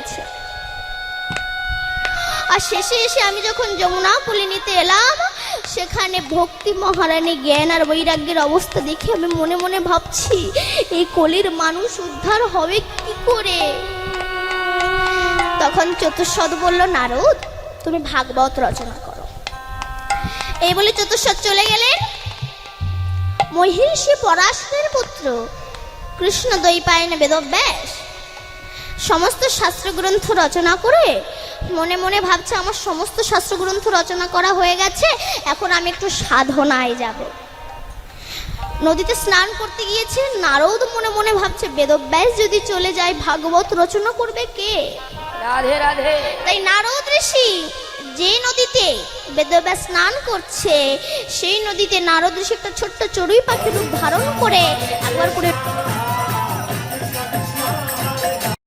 গেছে আর শেষে এসে আমি যখন যমুনা পুলিনিতে এলাম, সেখানে ভক্তি মহারানী জ্ঞান আর বৈরাগ্যের অবস্থা দেখে আমি মনে মনে ভাবছি, এই কলির মানুষ উদ্ধার হবে কি করে? তখন চতুর্সদ বলল, নারদ, তুমি ভাগবত রচনা করো। এই বলে চতুর্সদ চলে গেলেন। মহিষী পরাশরের পুত্র, কৃষ্ণ দৈপায়ন বেদব্যাস। সমস্ত শাস্ত্রগ্রন্থ রচনা করে মনে মনে ভাবছে আমার সমস্ত শাস্ত্রগ্রন্থ রচনা করা হয়ে গেছে এখন আমি একটু সাধনায় যাব। নদীতে স্নান করতে গিয়েছে নারদ মনে মনে ভাবছে বেদব্যাস যদি চলে যায় ভাগবত রচনা করবে কে? রাধে রাধে। তাই নারদ ঋষি যে নদীতে বেদব্যাস স্নান করছে সেই নদীতে নারদ ঋষি একটা ছোট্ট চড়ুই পাখির রূপ ধারণ করে একবার করে